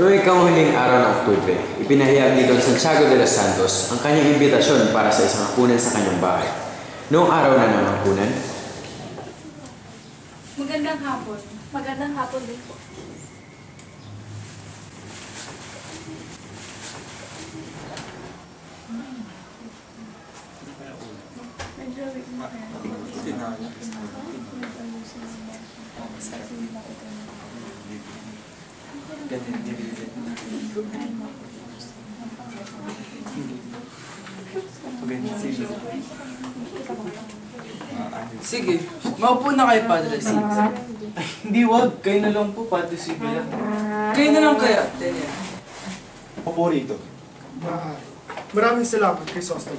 Noong ikahuling araw ng Oktubre, ipinahayag ni Don Santiago de los Santos ang kanyang imbitasyon para sa isang hapunan sa kanyang bahay. Noong araw na ng hapunan, Magandang hapon. Magandang hapon din po. Sige, maupo na kayo, Padre Sid. Ay, hindi wag. Kayo na lang po, Padre Sibila. Kayo na lang kaya, Daniel. Opo rito. Maaari. Maraming salamat kay Sostom.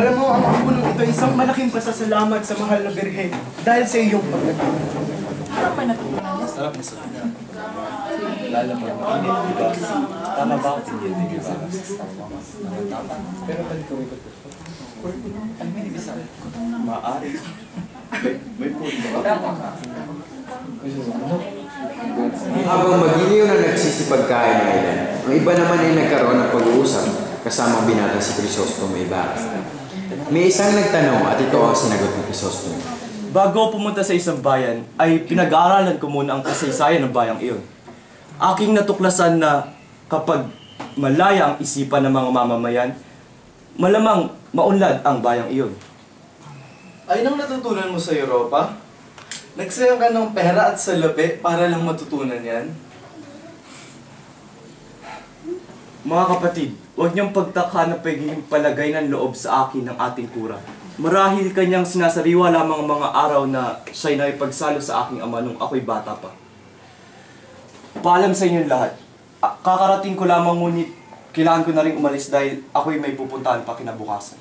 Alam mo, ang ambulong ito ay isang malaking pasasalamat sa mahal na Birhen dahil sa iyong pagdating. Sarap na sarap na. Lalo pag mainit, di ba? Tama ba ako tingin? Tama. Pero balik ko ito. Ano may ibig sabihin? Maaari. May, puli ba? habang magiliw na nagsisipagkain ng ilan, ang iba naman ay nagkaroon ng pag-uusap kasama ang binata si Chrysostom Ibarra. May isang nagtanong at ito ang sinagot ni Chrysostom. Bago pumunta sa isang bayan, ay pinag-aaralan ko muna ang kasaysayan ng bayang iyon. Aking natuklasan na kapag malaya ang isipan ng mga mamamayan, malamang maunlad ang bayang iyon. Ay nang natutunan mo sa Europa? Nagsayang ka ng pera at salapi para lang matutunan yan? Mga kapatid, huwag niyong pagtakha na pagiging palagay ng loob sa akin ng ating kura. Marahil kanyang sinasariwa lamang ang mga araw na siya'y nakipagsalo sa aking ama nung ako'y bata pa. Paalam sa inyong lahat. Ah, Kakarating ko lamang ngunit kailangan ko na rin umalis dahil ako'y may pupuntahan pa kinabukasan.